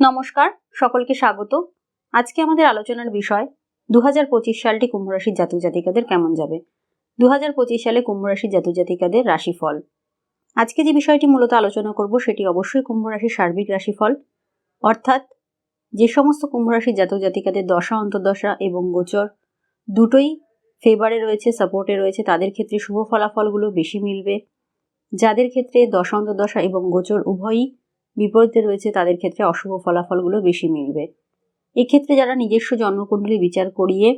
নমস্কার, সকলকে স্বাগত। আজকে আমাদের আলোচনার বিষয় দু হাজার পঁচিশ সালটি কুম্ভ রাশির জাতক জাতিকাদের কেমন যাবে? দু হাজার পঁচিশ সালে কুম্ভ রাশির জাতক জাতিকাদের রাশিফল। আজকে যে বিষয়টি মূলত আলোচনা করব, সেটি অবশ্যই কুম্ভ রাশির সার্বিক রাশিফল। অর্থাৎ, যে সমস্ত কুম্ভ রাশির জাতক জাতিকাদের দশা, অন্তর্দশা এবং গোচর দুটোই ফেভারে রয়েছে সাপোর্টে রয়েছে, তাদের ক্ষেত্রে শুভ ফলাফলগুলো বেশি মিলবে। যাদের ক্ষেত্রে দশা, অন্তর্দশা এবং গোচর উভয়ই বিপরীতে রয়েছে তাদের ক্ষেত্রে অশুভ ফলাফলগুলো বেশি মিলবে। এক্ষেত্রে যারা নিজস্ব জন্মকুণ্ডলী বিচার করিয়ে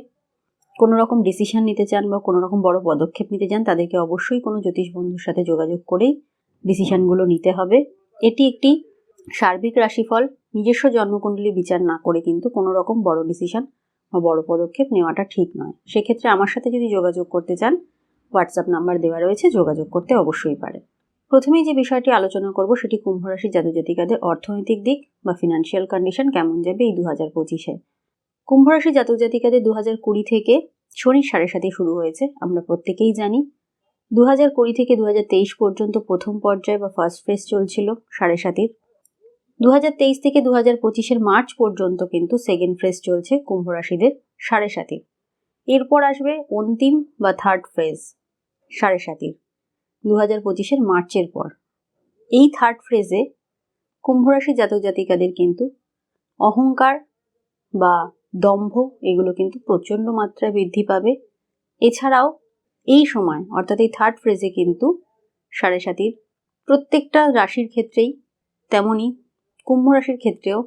কোনো রকম ডিসিশন নিতে চান বা কোনো রকম বড় পদক্ষেপ নিতে চান, তাদেরকে অবশ্যই কোনো জ্যোতিষ বন্ধুর সাথে যোগাযোগ করেই ডিসিশনগুলো নিতে হবে। এটি একটি সার্বিক রাশিফল, নিজস্ব জন্মকুণ্ডলী বিচার না করে কিন্তু কোনো রকম বড় ডিসিশন বা বড় পদক্ষেপ নেওয়াটা ঠিক নয়। সেক্ষেত্রে আমার সাথে যদি যোগাযোগ করতে চান হোয়াটসঅ্যাপ নাম্বার দেওয়া রয়েছে, যোগাযোগ করতে অবশ্যই পারেন। প্রথমেই যে বিষয়টি আলোচনা করব, সেটি কুম্ভ রাশি জাতজাতিকাদের অর্থনৈতিক দিক বা ফিনান্সিয়াল কন্ডিশন কেমন যাবে এই দু হাজার পঁচিশে। কুম্ভ রাশি জাতক জাতিকাদের দু হাজার কুড়ি থেকে শনির সাড়ে সাথে শুরু হয়েছে, আমরা প্রত্যেকেই জানি। দু হাজার কুড়ি থেকে দু হাজার তেইশ পর্যন্ত প্রথম পর্যায়ে বা ফার্স্ট ফেজ চলছিল সাড়ে সাতের। দু হাজার তেইশ থেকে দু হাজার পঁচিশের মার্চ পর্যন্ত কিন্তু সেকেন্ড ফেজ চলছে কুম্ভ রাশিদের সাড়ে সাতির। এরপর আসবে অন্তিম বা থার্ড ফেজ সাড়ে সাতির। দু হাজার পঁচিশের মার্চের পর। এই থার্ড ফ্রেজে কুম্ভরাশি জাতক জাতিকাদের কিন্তু অহংকার বা দম্ভ এগুলো কিন্তু প্রচণ্ড মাত্রায় বৃদ্ধি পাবে। এছাড়াও এই সময়, অর্থাৎ এই থার্ড ফ্রেজে কিন্তু সাড়ে সাতির প্রত্যেকটা রাশির ক্ষেত্রেই তেমনই কুম্ভ রাশির ক্ষেত্রেও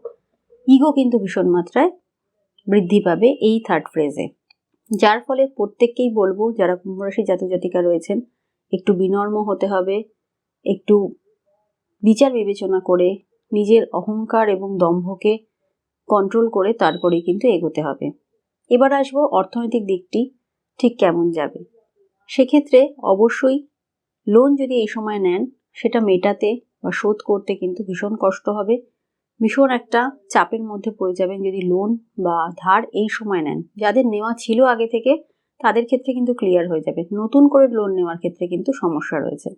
ইগো কিন্তু ভীষণ মাত্রায় বৃদ্ধি পাবে এই থার্ড ফ্রেজে যার ফলে প্রত্যেককেই বলব, যারা কুম্ভ রাশির জাতক জাতিকা রয়েছেন একটু বিনর্ম হতে হবে, একটু বিচার বিবেচনা করে নিজের অহংকার এবং দম্ভকে কন্ট্রোল করে তারপরেই কিন্তু এগোতে হবে। এবার আসব অর্থনৈতিক দিকটি ঠিক কেমন যাবে? সেক্ষেত্রে অবশ্যই লোন যদি এই সময় নেন, সেটা মেটাতে বা শোধ করতে কিন্তু ভীষণ কষ্ট হবে। ভীষণ একটা চাপের মধ্যে পড়ে যাবেন যদি লোন বা ধার এই সময় নেন। যাদের নেওয়া ছিল আগে থেকে তাদের ক্ষেত্রে কিন্তু ক্লিয়ার হয়ে যাবে। নতুন করে লোন নেওয়ার ক্ষেত্রে কিন্তু সমস্যা রয়েছে।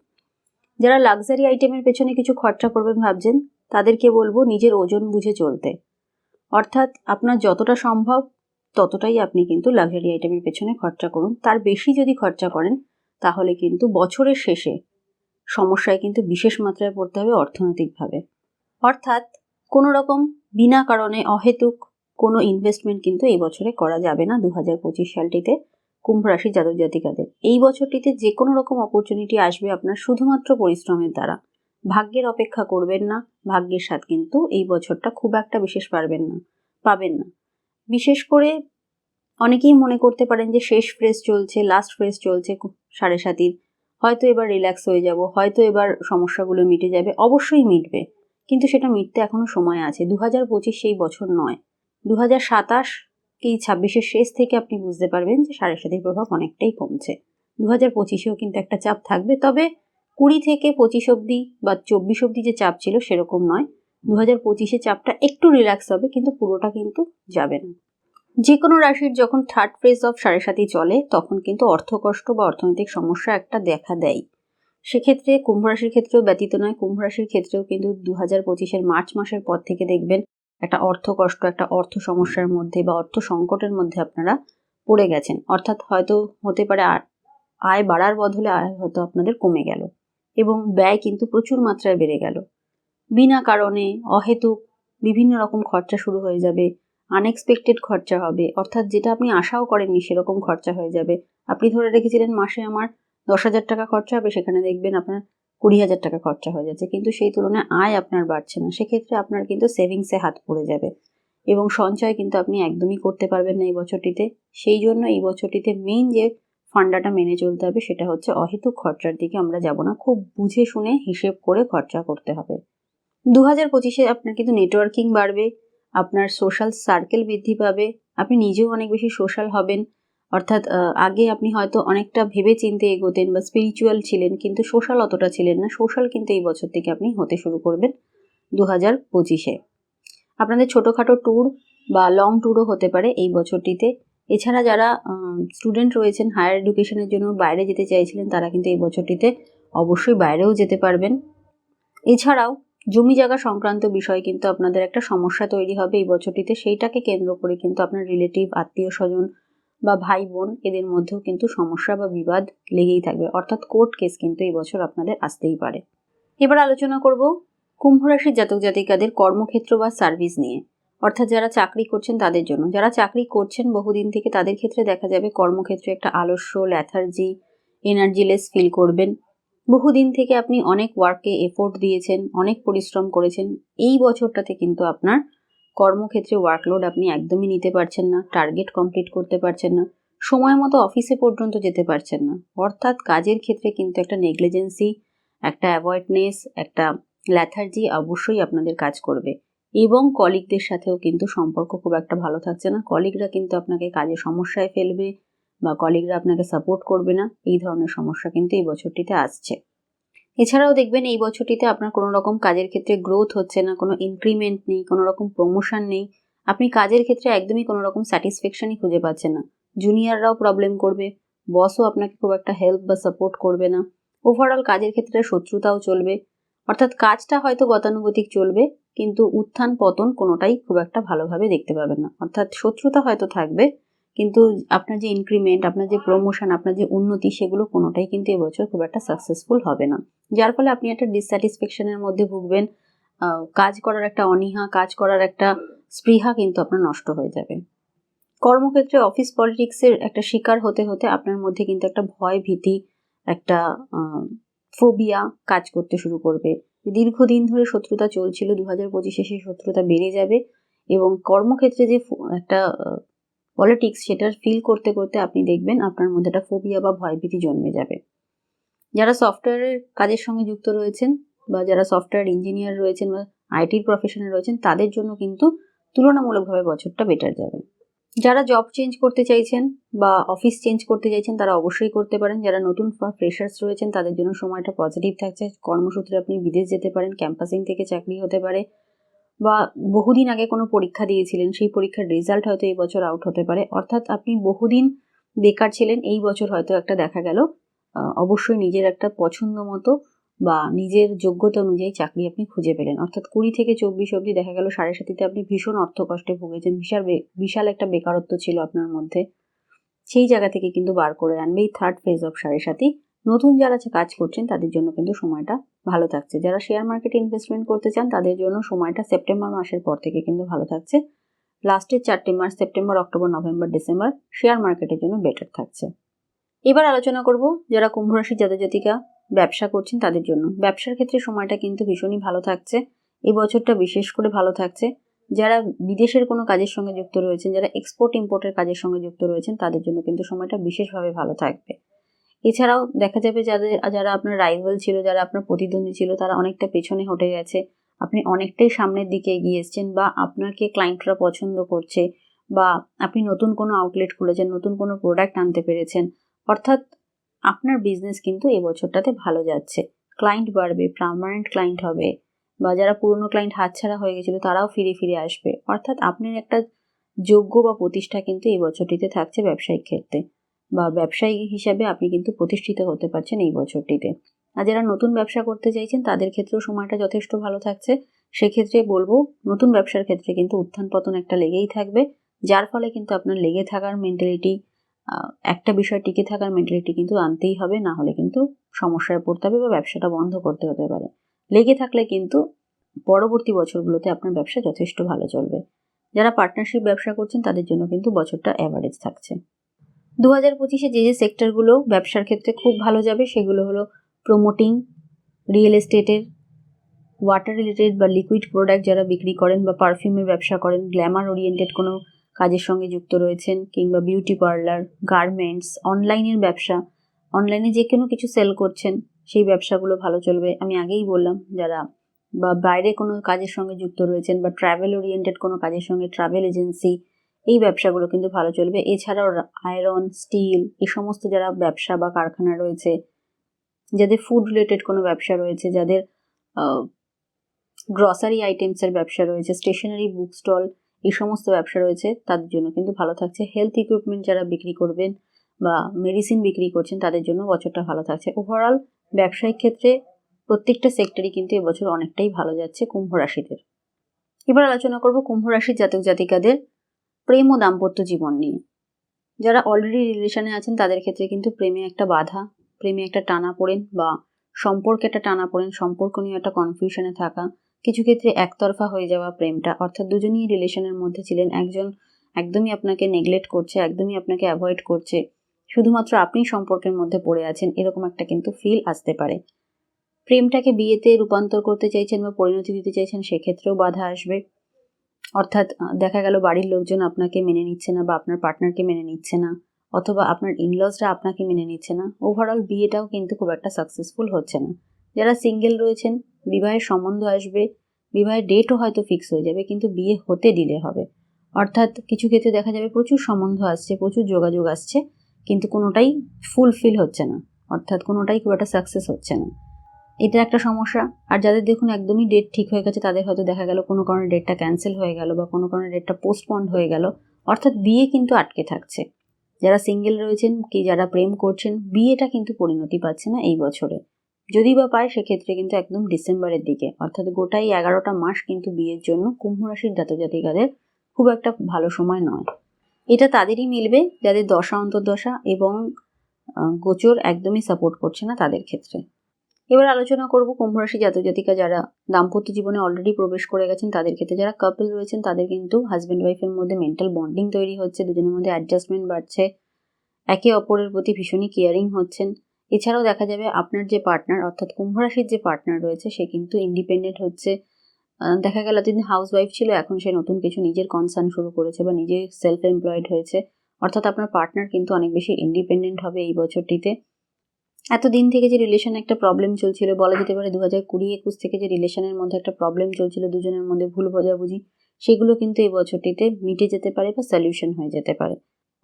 যারা লাক্সারি আইটেমের পেছনে কিছু খরচা করবেন ভাবছেন, তাদেরকে বলব নিজের ওজন বুঝে চলতে। অর্থাৎ আপনার যতটা সম্ভব ততটাই আপনি কিন্তু লাক্সারি আইটেমের পেছনে খরচা করুন। তার বেশি যদি খরচা করেন, তাহলে কিন্তু বছরের শেষে সমস্যায় কিন্তু বিশেষ মাত্রায় পড়তে হবে অর্থনৈতিকভাবে। অর্থাৎ কোনো রকম বিনা কারণে অহেতুক কোনো ইনভেস্টমেন্ট কিন্তু এই বছরে করা যাবে না। দু হাজার পঁচিশ সালটিতে কুম্ভ রাশি জাতক জাতিকাদের। এই বছরটিতে যে কোনো রকম অপরচুনিটি আসবে আপনার শুধুমাত্র পরিশ্রমের দ্বারা। ভাগ্যের অপেক্ষা করবেন না, ভাগ্যের সাথ কিন্তু এই বছরটা খুব একটা বিশেষ পারবেন না, পাবেন না। বিশেষ করে অনেকেই মনে করতে পারেন যে শেষ ফ্রেজ চলছে লাস্ট ফ্রেজ চলছে সাড়ে সাতির। হয়তো এবার রিল্যাক্স হয়ে যাব, হয়তো এবার সমস্যাগুলো মিটে যাবে, অবশ্যই মিটবে। কিন্তু সেটা মিটতে এখনও সময় আছে। দু হাজার পঁচিশ সেই বছর নয়। দু হাজার সাতাশ কি ছাব্বিশের শেষ থেকে আপনি বুঝতে পারবেন যে সাড়ে সাতির প্রভাব অনেকটাই কমছে। দু হাজার পঁচিশেও কিন্তু একটা চাপ থাকবে, তবে কুড়ি থেকে পঁচিশ অবধি বা চব্বিশ অবধি যে চাপ ছিল সেরকম নয়। দু হাজার পঁচিশে চাপটা একটু রিল্যাক্স হবে, কিন্তু পুরোটা কিন্তু যাবে না। যে কোনো রাশির যখন থার্ড ফেজ অফ সাড়ে সাতি চলে, তখন কিন্তু অর্থকষ্ট বা অর্থনৈতিক সমস্যা একটা দেখা দেয়। সেক্ষেত্রে কুম্ভ রাশির ক্ষেত্রেও ব্যতীত নয়, কুম্ভ রাশির ক্ষেত্রেও কিন্তু দু হাজার পঁচিশের মার্চ মাসের পর থেকে দেখবেন একটা অর্থ কষ্ট একটা অর্থ সমস্যার মধ্যে বা অর্থ সংকটের মধ্যে আপনারা পড়ে গেছেন। অর্থাৎ হয়তো হতে পারে আয় বাড়ার বদলে আয় হয়তো আপনাদের কমে গেল এবং ব্যয় কিন্তু প্রচুর মাত্রায় বেড়ে গেল। বিনা কারণে অহেতুক বিভিন্ন রকম খরচা শুরু হয়ে যাবে আনএক্সপেক্টেড খরচা হবে, অর্থাৎ যেটা আপনি আশাও করেননি সেরকম খরচা হয়ে যাবে। আপনি ধরে রেখেছিলেন মাসে আমার দশ হাজার টাকা খরচা হবে, সেখানে দেখবেন আপনার কুড়ি হাজার টাকা খরচা হয়ে যাচ্ছে। কিন্তু সেই তুলনায় আয় আপনার বাড়ছে না। সেক্ষেত্রে আপনার কিন্তু সেভিংসে হাত পড়ে যাবে। এবং সঞ্চয় কিন্তু আপনি একদমই করতে পারবেন না এই বছরটিতে। সেই জন্য এই বছরটিতে মেইন যে ফান্ডাটা মেনে চলতে হবে সেটা হচ্ছে অহেতুক খরচার দিকে আমরা যাব না। খুব বুঝে শুনে হিসেব করে খরচা করতে হবে। দু হাজার পঁচিশে আপনার কিন্তু নেটওয়ার্কিং বাড়বে, আপনার সোশ্যাল সার্কেল বৃদ্ধি পাবে, আপনি নিজেও অনেক বেশি সোশ্যাল হবেন। অর্থাৎ আগে আপনি হয়তো অনেকটা ভেবে চিনতে এগোতেন বা স্পিরিচুয়াল ছিলেন, কিন্তু সোশ্যাল অতটা ছিলেন না। সোশ্যাল কিন্তু এই বছর থেকে আপনি হতে শুরু করবেন দু হাজার পঁচিশে। আপনাদের ছোটোখাটো ট্যুর বা লং ট্যুরও হতে পারে এই বছরটিতে। এছাড়া যারা স্টুডেন্ট রয়েছেন হায়ার এডুকেশনের জন্য বাইরে যেতে চাইছিলেন, তারা কিন্তু এই বছরটিতে অবশ্যই বাইরেও যেতে পারবেন। এছাড়াও, জমি জায়গা সংক্রান্ত বিষয়ে কিন্তু আপনাদের একটা সমস্যা তৈরি হবে এই বছরটিতে। সেইটাকে কেন্দ্র করে কিন্তু আপনার রিলেটিভ আত্মীয় স্বজন বা ভাই বোন এদের মধ্যেও কিন্তু সমস্যা বা বিবাদ লেগেই থাকবে। অর্থাৎ কোর্ট কেস কিন্তু এই বছর আপনাদের আসতেই পারে। এবার আলোচনা করব কুম্ভ রাশির জাতক জাতিকাদের কর্মক্ষেত্র বা সার্ভিস নিয়ে। অর্থাৎ যারা চাকরি করছেন তাদের জন্য। যারা চাকরি করছেন বহুদিন থেকে তাদের ক্ষেত্রে দেখা যাবে কর্মক্ষেত্রে একটা আলস্য ল্যাথার্জি এনার্জিলেস ফিল করবেন। বহুদিন থেকে আপনি অনেক ওয়ার্কে এফোর্ট দিয়েছেন, অনেক পরিশ্রম করেছেন। এই বছরটাতে কিন্তু আপনার কর্মক্ষেত্রে ওয়ার্কলোড আপনি একদমই নিতে পারছেন না টার্গেট কমপ্লিট করতে পারছেন না, সময় মতো অফিসে পর্যন্ত যেতে পারছেন না। অর্থাৎ কাজের ক্ষেত্রে কিন্তু একটা নেগলিজেন্সি একটা অ্যাভয়েডনেস একটা ল্যাথার্জি অবশ্যই আপনাদের কাজ করবে। এবং কলিগদের সাথেও কিন্তু সম্পর্ক খুব একটা ভালো থাকছে না। কলিগরা কিন্তু আপনাকে কাজে সমস্যায় ফেলবে বা কলিগরা আপনাকে সাপোর্ট করবে না। এই ধরনের সমস্যা কিন্তু এই বছরটিতে আসছে। এছাড়াও দেখবেন এই বছরটিতে আপনার কোনো রকম কাজের ক্ষেত্রে গ্রোথ হচ্ছে না, কোনো ইনক্রিমেন্ট নেই, কোনো রকম প্রমোশন নেই। আপনি কাজের ক্ষেত্রে একদমই কোনো রকম স্যাটিসফ্যাকশনই খুঁজে পাচ্ছেন না। জুনিয়ররাও প্রবলেম করবে বসও আপনাকে খুব একটা হেল্প বা সাপোর্ট করবে না। ওভারঅল কাজের ক্ষেত্রে শত্রুতাও চলবে। অর্থাৎ কাজটা হয়তো গতানুগতিক চলবে, কিন্তু উত্থান পতন কোনোটাই খুব একটা ভালোভাবে দেখতে পাবেন না। অর্থাৎ শত্রুতা হয়তো থাকবে কিন্তু আপনার যে ইনক্রিমেন্ট আপনার যে প্রমোশন আপনার যে উন্নতি, সেগুলো কোনোটাই কিন্তু এবছর খুব একটা সাকসেসফুল হবে না। যার ফলে আপনি একটা ডিসস্যাটিসফ্যাকশনের মধ্যে ভুগবেন কাজ করার একটা অনীহা, কাজ করার একটা স্পৃহা কিন্তু আপনার নষ্ট হয়ে যাবে। কর্মক্ষেত্রে অফিস পলিটিক্সের একটা শিকার হতে হতে আপনার মধ্যে কিন্তু একটা ভয় ভীতি, একটা ফোবিয়া কাজ করতে শুরু করবে। দীর্ঘদিন ধরে শত্রুতা চলছিল দু হাজার পঁচিশে সেই শত্রুতা বেড়ে যাবে এবং কর্মক্ষেত্রে যে একটা পলিটিক্স সেটার ফিল করতে করতে আপনি দেখবেন আপনার মধ্যে একটা ফোবিয়া বা ভয়ভীতি জন্মে যাবে। যারা সফটওয়্যারের কাজের সঙ্গে যুক্ত রয়েছেন বা যারা সফটওয়্যার ইঞ্জিনিয়ার রয়েছেন বা আইটির প্রফেশনে রয়েছেন, তাদের জন্য কিন্তু তুলনামূলকভাবে বছরটা বেটার যাবে। যারা জব চেঞ্জ করতে চাইছেন বা অফিস চেঞ্জ করতে চাইছেন, তারা অবশ্যই করতে পারেন। যারা নতুন ফ্রেশার্স রয়েছেন, তাদের জন্য সময়টা পজিটিভ থাকছে। কর্মসূত্রে আপনি বিদেশ যেতে পারেন ক্যাম্পাসিং থেকে চাকরি হতে পারে। বা বহুদিন আগে কোনো পরীক্ষা দিয়েছিলেন, সেই পরীক্ষার রেজাল্ট হয়তো এই বছর আউট হতে পারে। অর্থাৎ আপনি বহুদিন বেকার ছিলেন, এই বছর হয়তো একটা দেখা গেল। অবশ্যই নিজের একটা পছন্দ মতো বা নিজের যোগ্যতা অনুযায়ী চাকরি আপনি খুঁজে পেলেন। অর্থাৎ কুড়ি থেকে চব্বিশ অবধি দেখা গেল সাড়ে সাতিতে আপনি ভীষণ অর্থকষ্টে ভুগেছেন, বিশাল বিশাল একটা বেকারত্ব ছিল আপনার মধ্যে। সেই জায়গা থেকে কিন্তু বার করে আনবে, এই থার্ড ফেজ অফ সাড়ে সাথী নতুন যারা কাজ করছেন, তাদের জন্য কিন্তু সময়টা ভালো থাকছে। যারা শেয়ার মার্কেটে ইনভেস্টমেন্ট করতে চান, তাদের জন্য সময়টা সেপ্টেম্বর মাসের পর থেকে কিন্তু ভালো থাকছে। লাস্টের চারটে মাস September October November December share মার্কেটের জন্য বেটার থাকছে। এবার আলোচনা করব যারা কুম্ভ রাশির জাতজাতিকা ব্যবসা করছেন, তাদের জন্য। ব্যবসার ক্ষেত্রে সময়টা কিন্তু ভীষণই ভালো থাকছে। এই বছরটা বিশেষ করে ভালো থাকছে। যারা বিদেশের কোনো কাজের সঙ্গে যুক্ত রয়েছেন, যারা এক্সপোর্ট ইম্পোর্টের কাজের সঙ্গে যুক্ত রয়েছেন, তাদের জন্য কিন্তু সময়টা বিশেষভাবে ভালো থাকবে। এছাড়াও দেখা যাবে যাদের, যারা আপনার রাইভাল ছিল, যারা আপনার প্রতিদ্বন্দ্বী ছিল, তারা অনেকটা পেছনে হটে গেছে। আপনি অনেকটাই সামনের দিকে এগিয়ে এসছেন বা আপনাকে ক্লায়েন্টরা পছন্দ করছে বা আপনি নতুন কোনো আউটলেট খুলেছেন, নতুন কোনো প্রোডাক্ট আনতে পেরেছেন। অর্থাৎ আপনার বিজনেস কিন্তু এই বছরটাতে ভালো যাচ্ছে। ক্লায়েন্ট বাড়বে পারমানেন্ট ক্লায়েন্ট হবে বা যারা পুরনো ক্লায়েন্ট হাতছাড়া হয়ে গেছিল, তারাও ফিরে ফিরে আসবে। অর্থাৎ আপনার একটা যোগ্য বা প্রতিষ্ঠা কিন্তু এই বছরটিতে থাকছে ব্যবসায়িক ক্ষেত্রে। বা ব্যবসায়ী হিসাবে আপনি কিন্তু প্রতিষ্ঠিত হতে পারছেন এই বছরটিতে। আর যারা নতুন ব্যবসা করতে চাইছেন, তাদের ক্ষেত্রেও সময়টা যথেষ্ট ভালো থাকছে। সেক্ষেত্রে বলব, নতুন ব্যবসার ক্ষেত্রে কিন্তু উত্থান পতন একটা লেগেই থাকবে, যার ফলে কিন্তু আপনার লেগে থাকার মেন্টালিটি একটা বিষয় টিকে থাকার মেন্টালিটি কিন্তু আনতেই হবে, না হলে কিন্তু সমস্যায় পড়তে হবে বা ব্যবসাটা বন্ধ করতে হতে পারে। লেগে থাকলে কিন্তু পরবর্তী বছরগুলোতে আপনার ব্যবসা যথেষ্ট ভালো চলবে। যারা পার্টনারশিপ ব্যবসা করছেন, তাদের জন্য কিন্তু বছরটা অ্যাভারেজ থাকছে। দু হাজার পঁচিশে যে যে সেক্টরগুলো ব্যবসার ক্ষেত্রে খুব ভালো যাবে, সেগুলো হলো প্রোমোটিং রিয়েল এস্টেটের ওয়াটার রিলেটেড বা লিকুইড প্রোডাক্ট যারা বিক্রি করেন বা পারফিউমের ব্যবসা করেন গ্ল্যামার ওরিয়েন্টেড কোনো কাজের সঙ্গে যুক্ত রয়েছেন কিংবা বিউটি পার্লার গার্মেন্টস অনলাইনের ব্যবসা অনলাইনে যে কোনো কিছু সেল করছেন, সেই ব্যবসাগুলো ভালো চলবে। আমি আগেই বললাম, যারা বা বাইরে কোনো কাজের সঙ্গে যুক্ত রয়েছেন বা ট্রাভেল ওরিয়েন্টেড কোনো কাজের সঙ্গে ট্রাভেল এজেন্সি এই ব্যবসাগুলো কিন্তু ভালো চলবে। এছাড়াও আয়রন স্টিল এই সমস্ত যারা ব্যবসা বা কারখানা রয়েছে, যাদের ফুড রিলেটেড কোনো ব্যবসা রয়েছে, যাদের গ্রসারি আইটেমসের ব্যবসা রয়েছে স্টেশনারি বুক স্টল এই সমস্ত ব্যবসা রয়েছে, তাদের জন্য কিন্তু ভালো থাকছে। হেলথ ইকুইপমেন্ট যারা বিক্রি করবেন বা মেডিসিন বিক্রি করছেন, তাদের জন্য বছরটা ভালো থাকছে। ওভারঅল ব্যবসায়িক ক্ষেত্রে প্রত্যেকটা সেক্টরই কিন্তু এবছর অনেকটাই ভালো যাচ্ছে কুম্ভ রাশিদের। এবার আলোচনা করব কুম্ভ রাশির জাতক জাতিকাদের প্রেম ও দাম্পত্য জীবন নিয়ে। যারা অলরেডি রিলেশনে আছেন, তাদের ক্ষেত্রে কিন্তু প্রেমে একটা বাধা, প্রেমে একটা টানা পড়েন বা সম্পর্কে একটা টানা পড়েন, সম্পর্ক নিয়ে একটা কনফিউশনে থাকা। কিছু ক্ষেত্রে একতরফা হয়ে যাওয়া প্রেমটা, অর্থাৎ দুজনই রিলেশনের মধ্যে ছিলেন। একজন একদমই আপনাকে নেগলেক্ট করছে, একদমই আপনাকে অ্যাভয়েড করছে। শুধুমাত্র আপনি সম্পর্কের মধ্যে পড়ে আছেন, এরকম একটা কিন্তু ফিল আসতে পারে। প্রেমটাকে বিয়েতে রূপান্তর করতে চাইছেন বা পরিণতি দিতে চাইছেন, সেক্ষেত্রেও বাধা আসবে। অর্থাৎ দেখা গেল বাড়ির লোকজন আপনাকে মেনে নিচ্ছে না বা আপনার পার্টনারকে মেনে নিচ্ছে না অথবা আপনার ইনলসরা আপনাকে মেনে নিচ্ছে না ওভারঅল বিয়েটাও কিন্তু খুব একটা সাকসেসফুল হচ্ছে না। যারা সিঙ্গেল রয়েছেন, বিবাহের সম্বন্ধ আসবে, বিবাহের ডেটও হয়তো ফিক্স হয়ে যাবে, কিন্তু বিয়ে হতে ডিলে হবে। অর্থাৎ, কিছু ক্ষেত্রে দেখা যাবে প্রচুর সম্বন্ধ আসছে, প্রচুর যোগাযোগ আসছে, কিন্তু কোনোটাই ফুলফিল হচ্ছে না। অর্থাৎ, কোনোটাই খুব একটা সাকসেস হচ্ছে না। এটা একটা সমস্যা। আর যাদের দেখুন একদমই ডেট ঠিক হয়ে গেছে, তাদের হয়তো দেখা গেল কোনো কারণে ডেটটা ক্যান্সেল হয়ে গেল বা কোনো কারণে ডেটটা পোস্টপন্ড হয়ে গেল। অর্থাৎ বিয়ে কিন্তু আটকে থাকছে। যারা সিঙ্গেল রয়েছেন, কি যারা প্রেম করছেন, বিয়েটা কিন্তু পরিণতি পাচ্ছে না এই বছরে। যদি বা পায়, সেক্ষেত্রে কিন্তু একদম ডিসেম্বরের দিকে। অর্থাৎ গোটাই এগারোটা মাস কিন্তু বিয়ের জন্য কুম্ভ রাশির জাতজাতিকাদের খুব একটা ভালো সময় নয়। এটা তাদেরই মিলবে, যাদের দশা অন্তর্দশা এবং গোচর একদমই সাপোর্ট করছে না তাদের ক্ষেত্রে। এবার আলোচনা করব কুম্ভরাশি জাতক জাতিকা যারা দাম্পত্য জীবনে অলরেডি প্রবেশ করে গেছেন, তাদের ক্ষেত্রে যারা কাপল রয়েছেন, তাদের কিন্তু হাজব্যান্ড ওয়াইফের মধ্যে মেন্টাল বন্ডিং তৈরি হচ্ছে, দুজনের মধ্যে অ্যাডজাস্টমেন্ট বাড়ছে, একে অপরের প্রতি ভীষণই কেয়ারিং হচ্ছেন। এছাড়াও দেখা যাবে আপনার যে পার্টনার অর্থাৎ কুম্ভরাশির যে পার্টনার রয়েছে, সে কিন্তু ইন্ডিপেন্ডেন্ট হচ্ছে। দেখা গেল তিনি হাউস ওয়াইফ ছিল, এখন সে নতুন কিছু নিজের কনসার্ন শুরু করেছে বা নিজে সেলফ এমপ্লয়েড হয়েছে। অর্থাৎ আপনার পার্টনার কিন্তু অনেক বেশি ইন্ডিপেন্ডেন্ট হবে এই বছরটিতে। এতদিন থেকে যে রিলেশনে একটা প্রবলেম চলছিল, বলা যেতে পারে দু হাজার কুড়ি, একুশ থেকে যে রিলেশনের মধ্যে একটা প্রবলেম চলছিল, দুজনের মধ্যে ভুল বোঝাবুঝি, সেগুলো কিন্তু এই বছরটিতে মিটে যেতে পারে বা সলিউশন হয়ে যেতে পারে।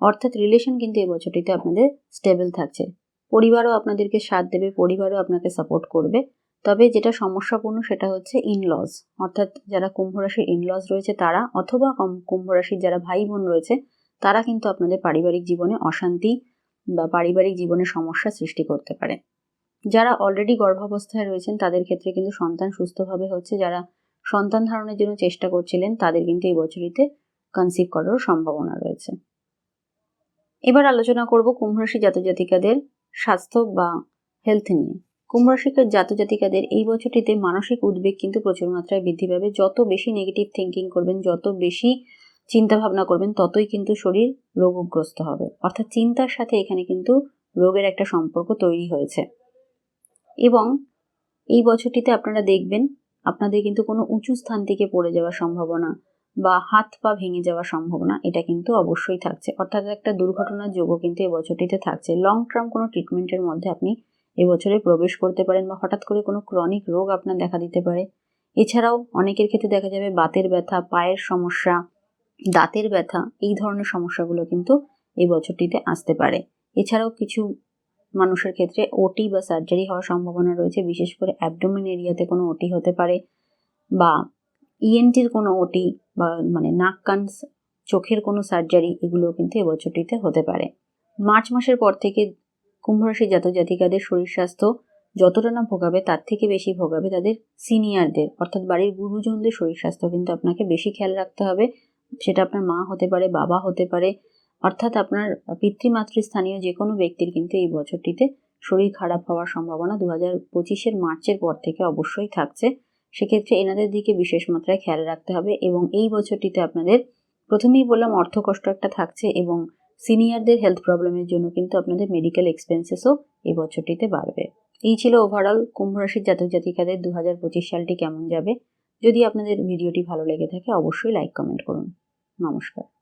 অর্থাৎ রিলেশন কিন্তু এই বছরটিতে আপনাদের স্টেবল থাকছে। পরিবারও আপনাদেরকে সাথ দেবে, পরিবারও আপনাকে সাপোর্ট করবে। তবে যেটা সমস্যাপূর্ণ সেটা হচ্ছে ইনলজ অর্থাৎ যারা কুম্ভ রাশির ইনলজ রয়েছে তারা অথবা কুম্ভ রাশির যারা ভাই বোন রয়েছে, তারা কিন্তু আপনাদের পারিবারিক জীবনে অশান্তি বা পারিবারিক জীবনে সমস্যা সৃষ্টি করতে পারে। যারা অলরেডি গর্ভাবস্থায় রয়েছেন, তাদের ক্ষেত্রে কিন্তু সন্তান সুস্থভাবে হচ্ছে। যারা সন্তান ধারণের জন্য চেষ্টা করছিলেন, তাদের কিন্তু এই বছরিতে কনসিভ করারও সম্ভাবনা রয়েছে। এবার আলোচনা করব কুম্ভরাশি জাতজাতিকাদের স্বাস্থ্য বা হেলথ নিয়ে। কুম্ভরাশিকার জাতজাতিকাদের এই বছরটিতে মানসিক উদ্বেগ কিন্তু প্রচুর মাত্রায় বৃদ্ধি পাবে। যত বেশি নেগেটিভ থিঙ্কিং করবেন, যত বেশি চিন্তা ভাবনা করবেন, ততই কিন্তু শরীর রোগগ্রস্ত হবে। অর্থাৎ চিন্তার সাথে এখানে কিন্তু রোগের একটা সম্পর্ক তৈরি হয়েছে। এবং এই বছরটিতে আপনারা দেখবেন, আপনাদের কিন্তু কোনো উঁচু স্থান থেকে পড়ে যাওয়ার সম্ভাবনা বা হাত পা ভেঙে যাওয়ার সম্ভাবনা, এটা কিন্তু অবশ্যই থাকছে। অর্থাৎ একটা দুর্ঘটনার যোগও কিন্তু এই বছরটিতে থাকছে। লং টার্ম কোনো ট্রিটমেন্টের মধ্যে আপনি এবছরে প্রবেশ করতে পারেন বা হঠাৎ করে কোনো ক্রনিক রোগ আপনার দেখা দিতে পারে। এছাড়াও অনেকের ক্ষেত্রে দেখা যাবে বাতের ব্যথা, পায়ের সমস্যা দাঁতের ব্যথা, এই ধরনের সমস্যাগুলো কিন্তু এই বছরটিতে আসতে পারে। এছাড়াও কিছু মানুষের ক্ষেত্রে ওটি বা সার্জারি হওয়ার সম্ভাবনা রয়েছে, বিশেষ করে অ্যাবডোমেন এরিয়াতে কোনো ওটি হতে পারে বা ইএনটির কোনো ওটি বা মানে নাক, কান, চোখের কোনো সার্জারি এগুলো কিন্তু এবছরটিতে হতে পারে। মার্চ মাসের পর থেকে কুম্ভরাশি জাতক জাতিকাদের শরীর স্বাস্থ্য যতটা না ভোগাবে, তার থেকে বেশি ভোগাবে তাদের সিনিয়রদের অর্থাৎ বাড়ির গুরুজনদের শরীর স্বাস্থ্য কিন্তু আপনাকে বেশি খেয়াল রাখতে হবে। সেটা আপনার মা হতে পারে, বাবা হতে পারে, অর্থাৎ আপনার পিতৃমাতৃস্থানীয় যে কোনো ব্যক্তির কিন্তু এই বছরটিতে শরীর খারাপ হওয়ার সম্ভাবনা দু হাজার পঁচিশের মার্চের পর থেকে অবশ্যই থাকছে। সেক্ষেত্রে এনাদের দিকে বিশেষ মাত্রায় খেয়াল রাখতে হবে এবং এই বছরটিতে আপনাদের প্রথমেই বললাম অর্থ কষ্ট একটা থাকছে এবং সিনিয়রদের হেলথ প্রবলেমের জন্য কিন্তু আপনাদের মেডিকেল এক্সপেন্সেসও এই বছরটিতে বাড়বে। এই ছিল ওভারঅল কুম্ভ রাশির জাতক জাতিকাদের দু হাজার পঁচিশ সালটি কেমন যাবে। যদি আপনাদের ভিডিওটি ভালো লেগে থাকে অবশ্যই লাইক কমেন্ট করুন। নমস্কার।